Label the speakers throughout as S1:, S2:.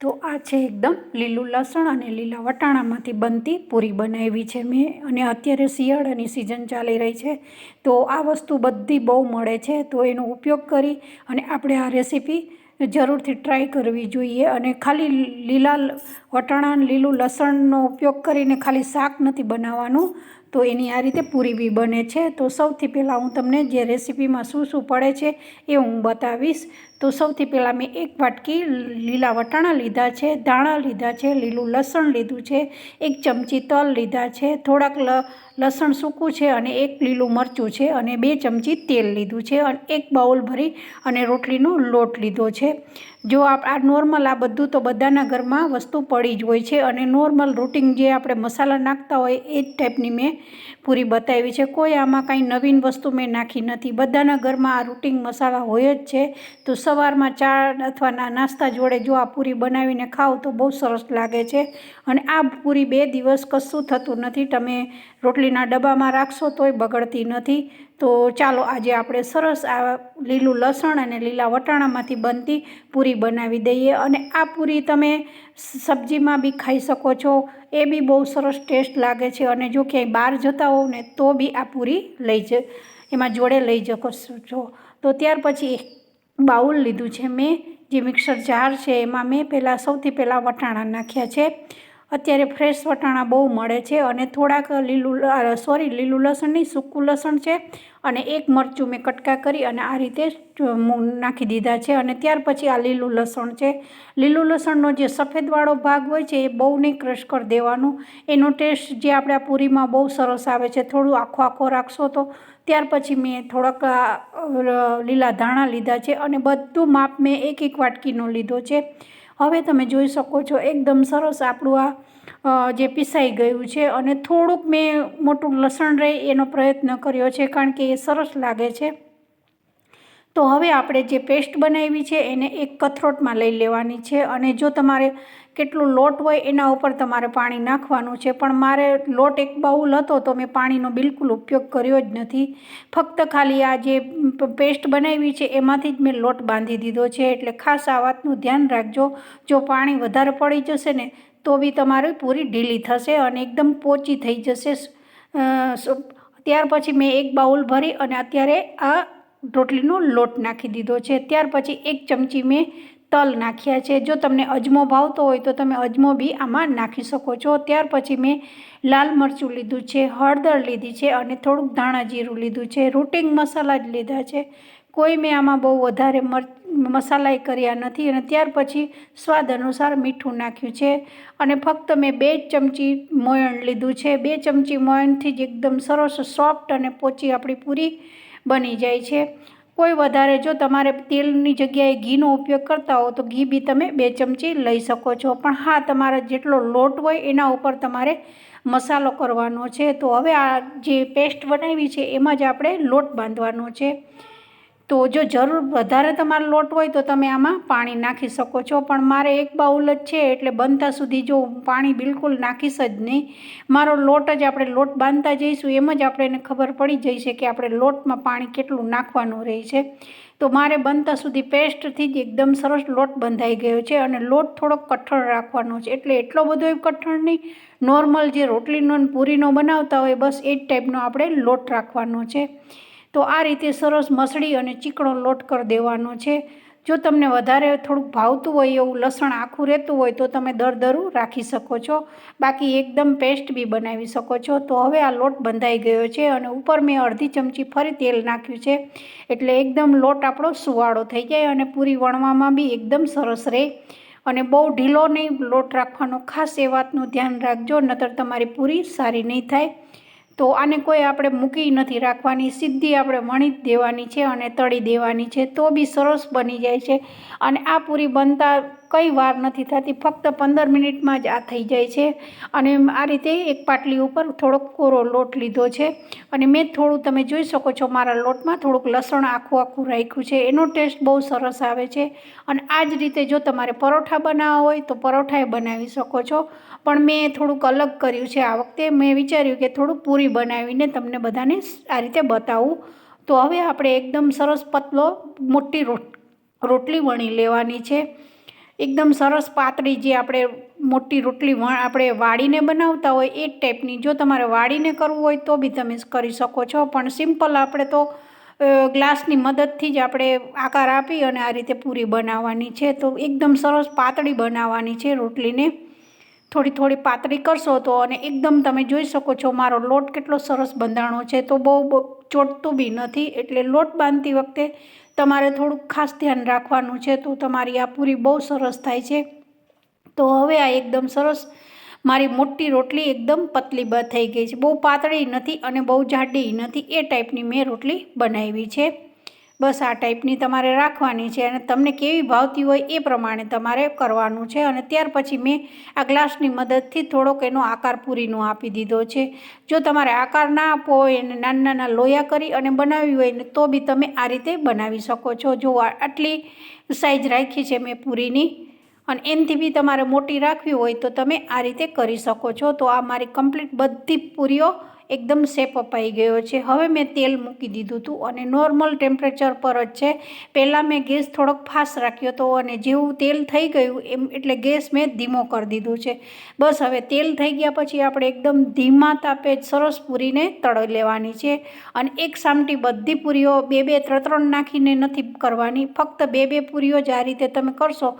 S1: તો આ છે એકદમ લીલું લસણ અને લીલા વટાણામાંથી બનતી પૂરી બનાવી છે મેં. અને અત્યારે શિયાળાની સિઝન ચાલી રહી છે. તો આ વસ્તુ બધી બહુ મળે છે. તો એનો ઉપયોગ કરી અને આપણે આ રેસીપી જરૂરથી ટ્રાય કરવી જોઈએ. અને ખાલી લીલા વટાણા લીલું લસણનો ઉપયોગ કરીને ખાલી શાક નથી બનાવવાનું. તો એની આ રીતે પૂરી બી બને છે. તો સૌથી પહેલાં હું તમને જે રેસીપીમાં શું શું પડે છે એ હું બતાવીશ. તો સૌથી પહેલાં મેં એક વાટકી લીલા વટાણા લીધા છે, ધાણા લીધા છે, લીલું લસણ લીધું છે, એક ચમચી તલ લીધા છે, થોડાક લસણ સૂકું છે અને એક લીલું મરચું છે અને બે ચમચી તેલ લીધું છે અને એક બાઉલ ભરી અને રોટલીનો લોટ લીધો છે. જો આ નોર્મલ આ બધું તો બધાના ઘરમાં વસ્તુ પડી જ હોય છે અને નોર્મલ રૂટિન જે આપણે મસાલા નાખતા હોય એ જ ટાઈપની મેં પૂરી બતાવી છે. કોઈ આમાં કાંઈ નવીન વસ્તુ મેં નાખી નથી. બધાના ઘરમાં આ રૂટિન મસાલા હોય જ છે. તો સવારમાં ચા અથવા નાસ્તા જોડે જો આ પૂરી બનાવીને ખાઓ તો બહુ સરસ લાગે છે. અને આ પૂરી બે દિવસ કશું થતું નથી. તમે રોટલીના ડબ્બામાં રાખશો તોય બગડતી નથી. તો ચાલો આજે આપણે સરસ આ લીલું લસણ અને લીલા વટાણામાંથી બનતી પૂરી બનાવી દઈએ અને આ પૂરી તમે સબ્જીમાં બી ખાઈ શકો છો. એ બી બહુ સરસ ટેસ્ટ લાગે છે અને જો ક્યાંય બહાર જતા હોવ ને તો બી આ પૂરી લઈ જ, એમાં જોડે લઈ જકો છો. તો ત્યાર પછી બાઉલ લીધું છે મેં. જે મિક્સર જાર છે એમાં મેં પહેલાં સૌથી પહેલાં વટાણા નાખ્યા છે. અત્યારે ફ્રેશ વટાણા બહુ મળે છે અને થોડાક લીલું સોરી લીલું લસણ નહીં, સૂકું લસણ છે. અને એક મરચું મેં કટકા કરી અને આ રીતે નાખી દીધા છે. અને ત્યાર પછી આ લીલું લસણ છે. લીલું લસણનો જે સફેદવાળો ભાગ હોય છે, એ બહુ નહીં ક્રશ કરી દેવાનું. એનો ટેસ્ટ જે આપણે આ પૂરીમાં બહુ સરસ આવે છે, થોડું આખો આખો રાખશો તો. ત્યાર પછી મેં થોડાક લીલા ધાણા લીધા છે અને બધું માપ મેં એક એક વાટકીનો લીધો છે. હવે તમે જોઈ શકો છો, એકદમ સરસ આપણું આ જે પીસાઈ ગયું છે અને થોડુંક મેં મોટું લસણ રહે એનો પ્રયત્ન કર્યો છે, કારણ કે એ સરસ લાગે છે. તો હવે આપણે જે પેસ્ટ બનાવી છે એને એક કથરોટમાં લઈ લેવાની છે અને જો તમારે કેટલો લોટ હોય એના ઉપર તમારે પાણી નાખવાનું છે. પણ મારે લોટ એક બાઉલ હતો તો મેં પાણીનો બિલકુલ ઉપયોગ કર્યો જ નથી. ફક્ત ખાલી આ જે પેસ્ટ બનાવી છે એમાંથી જ મેં લોટ બાંધી દીધો છે. એટલે ખાસ આ વાતનું ધ્યાન રાખજો. જો પાણી વધારે પડી જશે ને તો બી તમારી પૂરી ઢીલી થશે અને એકદમ પોચી થઈ જશે. ત્યાર પછી મેં એક બાઉલ ભરી અને અત્યારે આ રોટલીનો લોટ નાખી દીધો છે. ત્યાર પછી એક ચમચી મેં તલ નાખ્યા છે. જો તમને અજમો ભાવતો હોય તો તમે અજમો બી આમાં નાખી શકો છો. ત્યાર પછી મેં લાલ મરચું લીધું છે, હળદર લીધી છે અને થોડુંક ધાણા જીરું લીધું છે. રૂટિંગ મસાલા જ લીધા છે. કોઈ મેં આમાં બહુ વધારે મસાલાય કર્યા નથી અને ત્યાર પછી સ્વાદ અનુસાર મીઠું નાખ્યું છે અને ફક્ત મેં બે ચમચી મોયણ લીધું છે. બે ચમચી મોયણથી જ એકદમ સરસ, સોફ્ટ અને પોચી આપણી પૂરી બની જાય છે. કોઈ વધારે જો તમારે તેલની જગ્યાએ ઘીનો ઉપયોગ કરતા હો તો ઘી બી તમે બે ચમચી લઈ શકો છો. પણ હા, તમારા જેટલો લોટ હોય એના ઉપર તમારે મસાલો કરવાનો છે. તો હવે આ જે પેસ્ટ બનાવી છે એમાં જ આપણે લોટ બાંધવાનો છે. તો જો જરૂર વધારે તમારો લોટ હોય તો તમે આમાં પાણી નાખી શકો છો. પણ મારે એક બાઉલ જ છે એટલે બનતા સુધી જો પાણી બિલકુલ નાખીશ જ નહીં. મારો લોટ જ આપણે લોટ બાંધતા જઈશું એમ જ આપણે એને ખબર પડી જઈશે કે આપણે લોટમાં પાણી કેટલું નાખવાનું રહે છે. તો મારે બનતા સુધી પેસ્ટથી જ એકદમ સરસ લોટ બંધાઈ ગયો છે અને લોટ થોડોક કઠણ રાખવાનો છે. એટલે એટલો બધો કઠણ નહીં. નોર્મલ જે રોટલીનો પૂરીનો બનાવતા હોય બસ એ જ ટાઈપનો આપણે લોટ રાખવાનો છે. તો આ રીતે સરસ મસળી અને ચીકણો લોટ કરી દેવાનો છે. જો તમને વધારે થોડુંક ભાવતું હોય એવું લસણ આખું રહેતું હોય તો તમે દરદરું રાખી શકો છો. બાકી એકદમ પેસ્ટ બી બનાવી શકો છો. તો હવે આ લોટ બંધાઈ ગયો છે અને ઉપર મેં અડધી ચમચી ફરી તેલ નાખ્યું છે. એટલે એકદમ લોટ આપણો સુવાળો થઈ જાય અને પૂરી વણવામાં બી એકદમ સરસ રહે. અને બહુ ઢીલો નહીં લોટ રાખવાનો. ખાસ એ વાતનું ધ્યાન રાખજો, નતર તમારી પૂરી સારી નહીં થાય. તો આને કોઈ આપણે મૂકી નથી રાખવાની. સીધી આપણે વણી જ દેવાની છે અને તળી દેવાની છે. તો બી સરસ બની જાય છે. અને આ પૂરી બનતા કંઈ વાર નથી થતી, ફક્ત પંદર મિનિટમાં જ આ થઈ જાય છે. અને આ રીતે એક પાટલી ઉપર થોડોક કોરો લોટ લીધો છે. અને મેં થોડું, તમે જોઈ શકો છો મારા લોટમાં થોડુંક લસણ આખું આખું રાખ્યું છે. એનો ટેસ્ટ બહુ સરસ આવે છે. અને આ જ રીતે જો તમારે પરોઠા બનાવવા હોય તો પરોઠાએ બનાવી શકો છો. પણ મેં થોડુંક અલગ કર્યું છે આ વખતે. મેં વિચાર્યું કે થોડુંક પૂરી બનાવીને તમને બધાને આ રીતે બતાવું. તો હવે આપણે એકદમ સરસ પતલો, મોટી રોટલી વણી લેવાની છે. એકદમ સરસ પાતળી જે આપણે મોટી રોટલી આપણે વાળીને બનાવતા હોય એ જ ટાઈપની. જો તમારે વાળીને કરવું હોય તો બી તમે કરી શકો છો. પણ સિમ્પલ આપણે તો ગ્લાસની મદદથી જ આપણે આકાર આપી અને આ રીતે પૂરી બનાવવાની છે. તો એકદમ સરસ પાતળી બનાવવાની છે રોટલીને. થોડી થોડી પાતળી કરશો તો અને એકદમ તમે જોઈ શકો છો મારો લોટ કેટલો સરસ બંધાણો છે તો બહુ ચોટતું બી નથી એટલે લોટ બાંધતી વખતે તમારે થોડુંક ખાસ ધ્યાન રાખવાનું છે તો તમારી આ પૂરી બહુ સરસ થાય છે. તો હવે આ એકદમ સરસ મારી મોટી રોટલી એકદમ પતલી થઈ ગઈ છે. બહુ પાતળી નથી અને બહુ જાડી નથી એ ટાઈપની મેં રોટલી બનાવી છે. બસ આ ટાઈપની તમારે રાખવાની છે અને તમને કેવી ભાવતી હોય એ પ્રમાણે તમારે કરવાનું છે અને ત્યાર પછી મેં આ ગ્લાસની મદદથી થોડોક એનો આકાર પૂરીનો આપી દીધો છે. જો તમારે આકાર ના આપવો હોય એને નાના નાના લોયા કરી અને બનાવી હોય ને તો બી તમે આ રીતે બનાવી શકો છો. જો આટલી સાઈઝ રાખી છે મેં પૂરીની અને એનથી બી તમારે મોટી રાખવી હોય તો તમે આ રીતે કરી શકો છો. તો આ મારી કમ્પ્લીટ બધી પૂરીઓ એકદમ શેપ અપાઈ ગયો છે. હવે મેં તેલ મૂકી દીધું હતું અને નોર્મલ ટેમ્પરેચર પર જ છે. પહેલાં મેં ગેસ થોડોક ફાસ્ટ રાખ્યો હતો અને જેવું તેલ થઈ ગયું એમ, એટલે ગેસ મેં ધીમો કરી દીધું છે. બસ હવે તેલ થઈ ગયા પછી આપણે એકદમ ધીમા તાપે સરસ પૂરીને તળી લેવાની છે અને એક સામટી બધી પૂરીઓ બે બે, ત્રણ ત્રણ નાખીને નથી કરવાની. ફક્ત બે બે પૂરીઓ જ આ રીતે તમે કરશો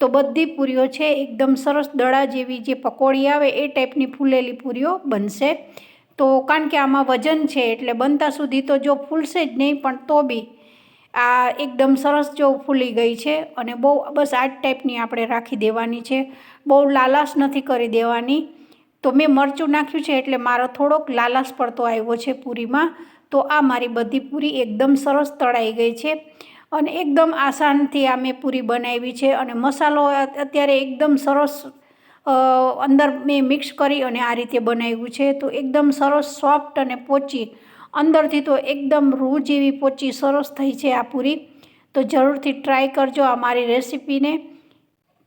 S1: તો બધી પૂરીઓ છે એકદમ સરસ દડા જેવી જે પકોડી આવે એ ટાઈપની ફૂલેલી પૂરીઓ બનશે. તો કારણ કે આમાં વજન છે એટલે બનતા સુધી તો જો ફૂલશે જ નહીં, પણ તો બી આ એકદમ સરસ જો ફૂલી ગઈ છે અને બહુ બસ આ જ ટાઈપની આપણે રાખી દેવાની છે. બહુ લાલાશ નથી કરી દેવાની. તો મેં મરચું નાખ્યું છે એટલે મારો થોડોક લાલાશ પડતો આવ્યો છે પૂરીમાં. તો આ મારી બધી પૂરી એકદમ સરસ તળાઈ ગઈ છે અને એકદમ આસાનથી આ મેં પૂરી બનાવી છે અને મસાલો અત્યારે એકદમ સરસ અંદર મેં મિક્સ કરી અને આ રીતે બનાવ્યું છે. તો એકદમ સરસ સોફ્ટ અને પોચી, અંદરથી તો એકદમ રૂ જેવી પોચી સરસ થઈ છે આ પૂરી. તો જરૂરથી ટ્રાય કરજો આ મારી રેસીપીને.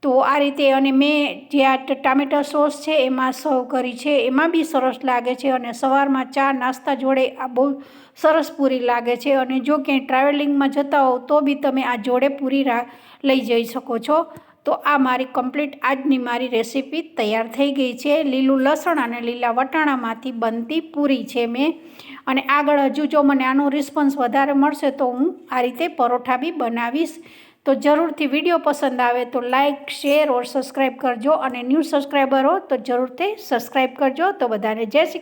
S1: તો આ રીતે અને મેં જે આ ટામેટા સોસ છે એમાં સર્વ કરી છે. એમાં બી સરસ લાગે છે અને સવારમાં ચા, નાસ્તા જોડે આ બહુ સરસ પૂરી લાગે છે. અને જો ક્યાંય ટ્રાવેલિંગમાં જતા હો તો બી તમે આ જોડે પૂરી લઈ જઈ શકો છો. તો આ મારી કમ્પ્લીટ આજની મારી રેસીપી તૈયાર થઈ ગઈ છે. લીલું લસણ અને લીલા વટાણામાંથી બનતી પૂરી છે મેં. અને આગળ હજુ જો મને આનો રિસ્પોન્સ વધારે મળશે તો હું આ રીતે પરોઠા બી બનાવીશ. તો જરૂરથી વીડિયો પસંદ આવે તો લાઇક શેર ઓર સબસ્ક્રાઈબ કરજો. અને ન્યૂ સબસ્ક્રાઈબર હો તો જરૂરથી સબસ્ક્રાઈબ કરજો. તો બધાને જય શ્રી